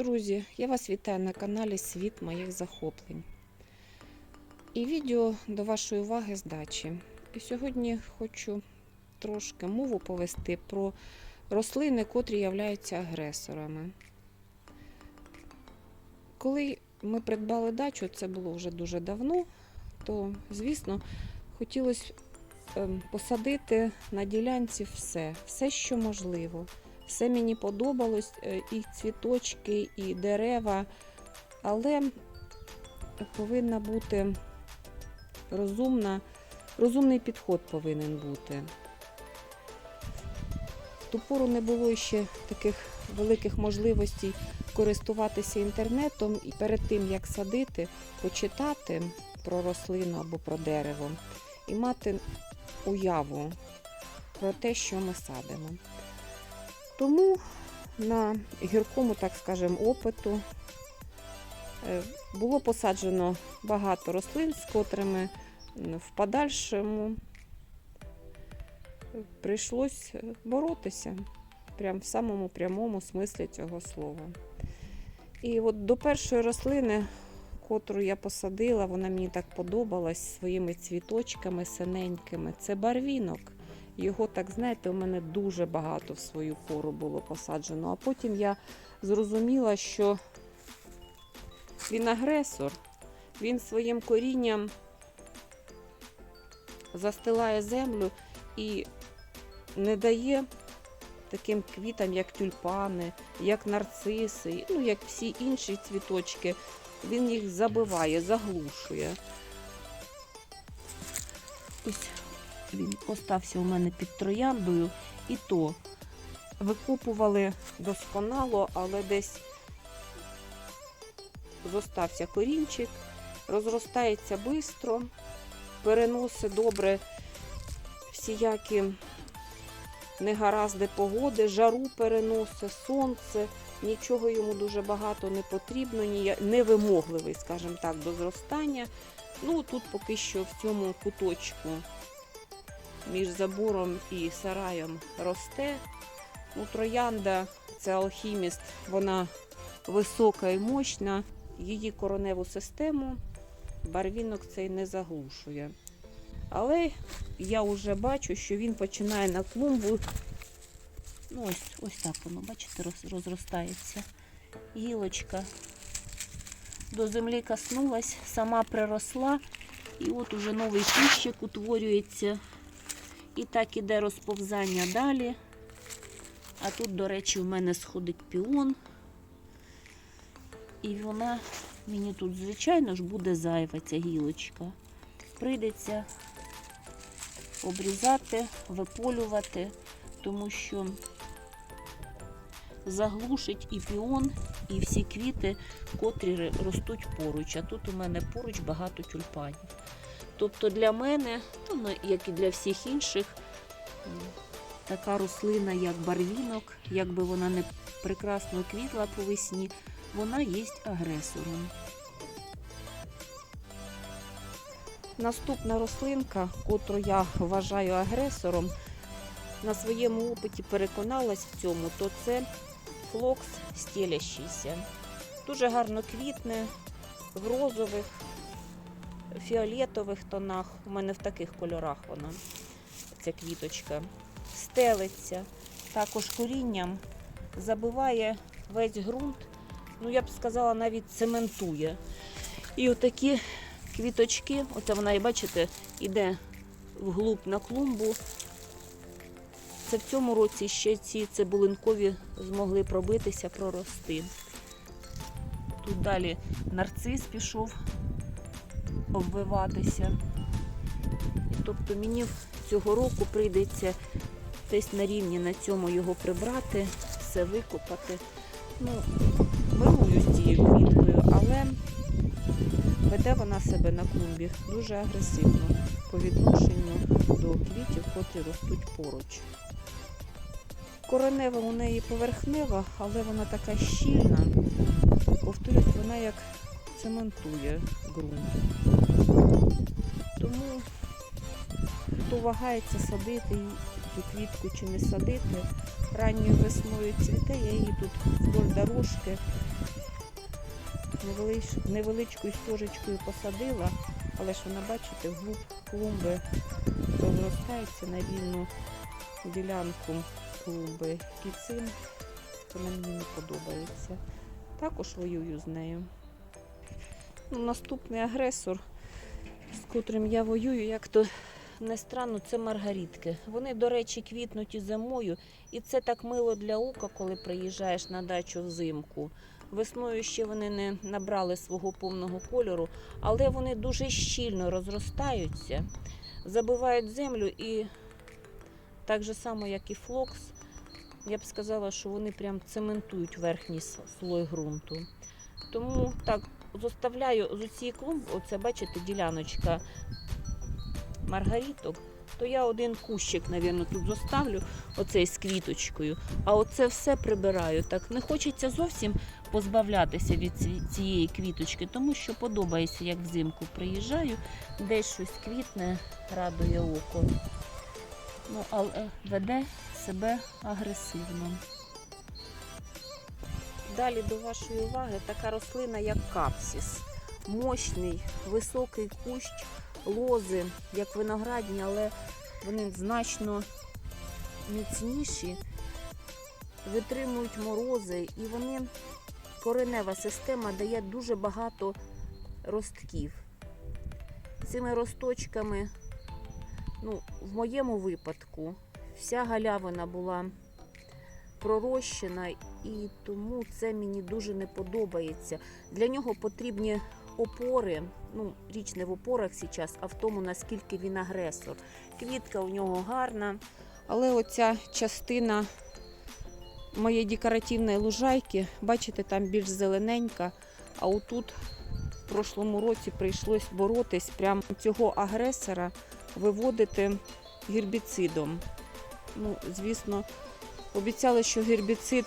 Друзі, я вас вітаю на каналі Світ моїх захоплень. І відео до вашої уваги з дачі. І сьогодні хочу трошки мову повести про рослини, котрі являються агресорами. Коли ми придбали дачу, це було вже дуже давно, то, звісно, хотілося ем, посадити на ділянці все, все, що можливо. Все мені подобалось, е, і цвіточки, і дерева, але повинна бути розумна, розумний підход повинен бути. В ту пору не було ще таких великих можливостей користуватися інтернетом і перед тим, як садити, почитати про рослину або про дерево і мати уяву про те, що ми садимо. Тому на гіркому, так скажемо, опиту е, було посаджено багато рослин, з котрими в подальшому прийшлось боротися прям в самому прямому смислі цього слова. І от до першої рослини, котру я посадила, вона мені так подобалась своїми цвіточками синенькими. Це барвінок. Його, так знаєте, у мене дуже багато в свою пору було посаджено. А потім я зрозуміла, що він агресор, він своїм корінням застилає землю і не дає таким квітам, як тюльпани, як нарциси, ну як всі інші цвіточки. Він їх забиває, заглушує. Ось він остався у мене під трояндою, і то викопували досконало, але десь зостався корінчик, розростається швидко, переносить добре всіякі негаразди погоди, жару переносить, сонце, нічого йому дуже багато не потрібно, невимогливий, скажімо так, до зростання. Ну, тут поки що в цьому куточку між забором і сараєм росте. Ну, троянда це алхіміст, вона висока і мощна. Її короневу систему барвінок цей не заглушує. Але я вже бачу, що він починає на клумбу. Ну, ось, ось так воно, бачите, роз- розростається. Гілочка до землі коснулась, сама приросла, і от уже новий кущик утворюється. І так іде розповзання далі. А тут, до речі, у мене сходить піон. І вона мені тут, звичайно ж, буде зайва ця гілочка. Прийдеться обрізати, виполювати, тому що заглушить і піон, і всі квіти, котрі ростуть поруч. А тут у мене поруч багато тюльпанів. Тобто для мене, ну, як і для всіх інших, така рослина, як барвінок, якби вона не прекрасно квітла по весні, вона є агресором. Наступна рослинка, котру я вважаю агресором, на своєму опиті переконалась в цьому, то це флокс стелящийся. Дуже гарно квітне в розових, фіолетових тонах. У мене в таких кольорах вона, ця квіточка. Стелиться, також корінням забиває весь ґрунт. Ну, я б сказала, навіть цементує. І отакі квіточки, оце вона, і бачите, іде вглуб на клумбу. Це в цьому році ще ці цибулинкові змогли пробитися, прорости. Тут далі нарцис пішов обвиватися. Тобто мені цього року прийдеться десь на рівні на цьому його прибрати, все викопати. Ну, милую з цією квіткою, але веде вона себе на клумбі дуже агресивно по відношенню до квітів, котрі ростуть поруч. Коренева у неї поверхнева, але вона така щільна. Повторюсь, вона як цементує ґрунт. Тому хто вагається садити цю квітку чи не садити, ранньою весною цвіте, я її тут вдоль дорожки невеличкою стежечкою посадила, але ж вона, бачите, вглуб клумби розростається на вільну ділянку клумби. І цим вона мені не подобається. Також воюю з нею. Наступний агресор, з котрим я воюю, як то не странно, це маргаритки. Вони, до речі, квітнуть і зимою, і це так мило для ока, коли приїжджаєш на дачу взимку. Весною ще вони не набрали свого повного кольору, але вони дуже щільно розростаються, забивають землю і так же само, як і флокс, я б сказала, що вони прям цементують верхній слой ґрунту. Тому так, зоставляю з цієї клумби, оце бачите, діляночка маргариток, то я один кущик, мабуть, тут зоставлю, оцей з квіточкою, а оце все прибираю. Так не хочеться зовсім позбавлятися від цієї квіточки, тому що подобається, як взимку приїжджаю, десь щось квітне, радує око. Ну, але веде себе агресивно. Далі до вашої уваги така рослина, як капсіс. Мощний, високий кущ, лози, як виноградні, але вони значно міцніші, витримують морози, і вони коренева система дає дуже багато ростків. Цими росточками, ну, в моєму випадку, вся галявина була пророщена, і тому це мені дуже не подобається. Для нього потрібні опори. Ну, річ не в опорах зараз, а в тому, наскільки він агресор. Квітка у нього гарна, але оця частина моєї декоративної лужайки, бачите, там більш зелененька, а отут в прошлому році прийшлось боротись прям цього агресора виводити гербіцидом. Ну, звісно, обіцяли, що гербіцид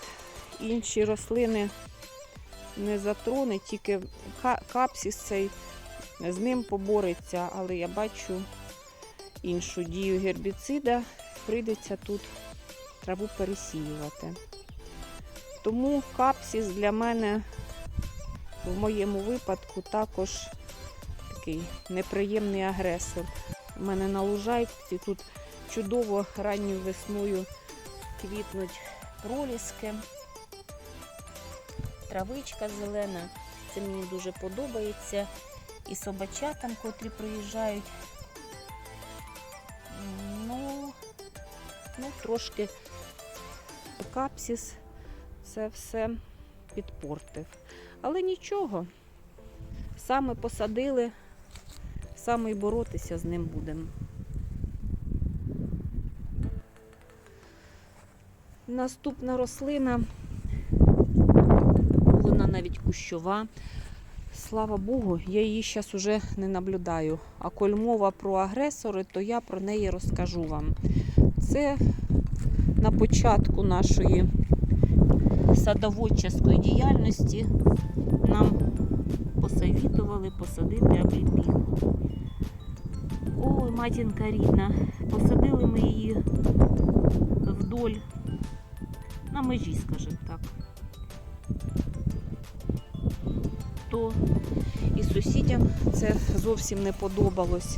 інші рослини не затроне, тільки капсіс цей з ним побореться, але я бачу іншу дію гербіцида, прийдеться тут траву пересіювати. Тому капсіс для мене в моєму випадку також такий неприємний агресор. У мене на лужайці тут чудово ранньою весною квітнуть проліски, травичка зелена. Це мені дуже подобається. І собачатам, котрі приїжджають. Ну, ну трошки капсіс це все підпортив. Але нічого. Саме посадили, саме й боротися з ним будемо. Наступна рослина, вона навіть кущова. Слава Богу, я її зараз уже не наблюдаю. А коль мова про агресори, то я про неї розкажу вам. Це на початку нашої садоводчої діяльності нам посовітували посадити обліпіху. Ой, матінка рідна, посадили ми її вдоль на межі, скажімо так. То і сусідям це зовсім не подобалось.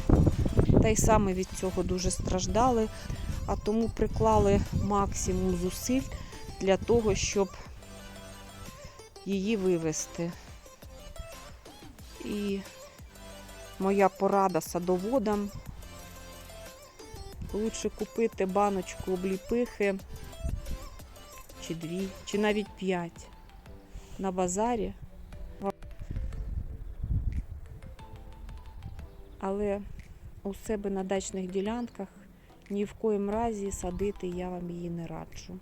Та й саме від цього дуже страждали, а тому приклали максимум зусиль для того, щоб її вивести. І моя порада садоводам лучше купити баночку обліпихи чи дві, чи навіть п'ять на базарі. Але у себе на дачних ділянках ні в коїм разі садити я вам її не раджу.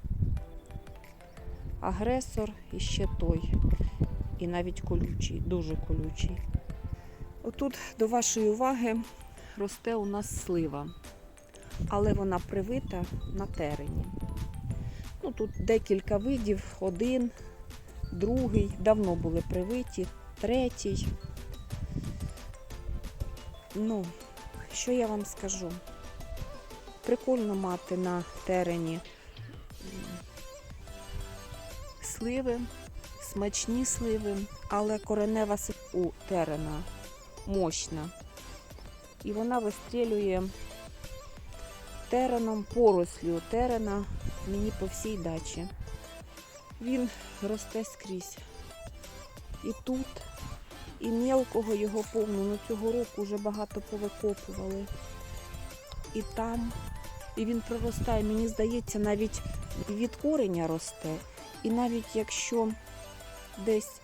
Агресор іще той, і навіть колючий, дуже колючий. Отут до вашої уваги росте у нас слива, але вона привита на терені. Ну, тут декілька видів, один, другий, давно були привиті, третій. Ну, що я вам скажу? Прикольно мати на терені сливи смачні сливи, але коренева у терена мощна. І вона вистрілює тереном, порослю терена мені по всій дачі. Він росте скрізь. І тут, і мелкого його повно. Ну цього року вже багато повикопували. І там. І він проростає. Мені здається, навіть від кореня росте. І навіть якщо десь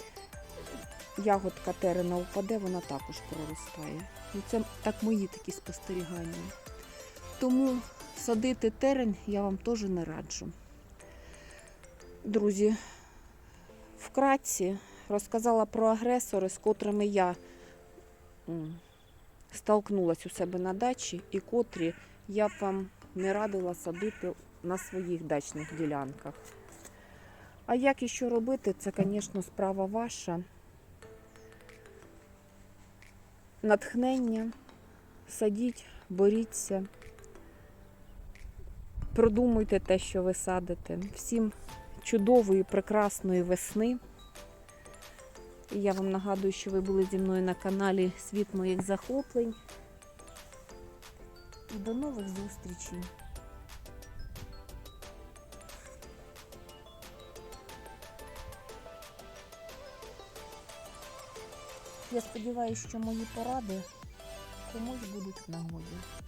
ягодка терена впаде, вона також проростає. Ну, це так мої такі спостерігання. Тому садити терень я вам теж не раджу. Друзі, вкратці розказала про агресори, з котрими я столкнулась у себе на дачі, і котрі я б вам не радила садити на своїх дачних ділянках. А як і що робити, це, звісно, справа ваша. Натхнення, садіть, боріться, продумуйте те, що ви садите. Всім чудової, прекрасної весни. І я вам нагадую, що ви були зі мною на каналі Світ моїх захоплень. І до нових зустрічей! Я сподіваюся, що мої поради комусь будуть в нагоді.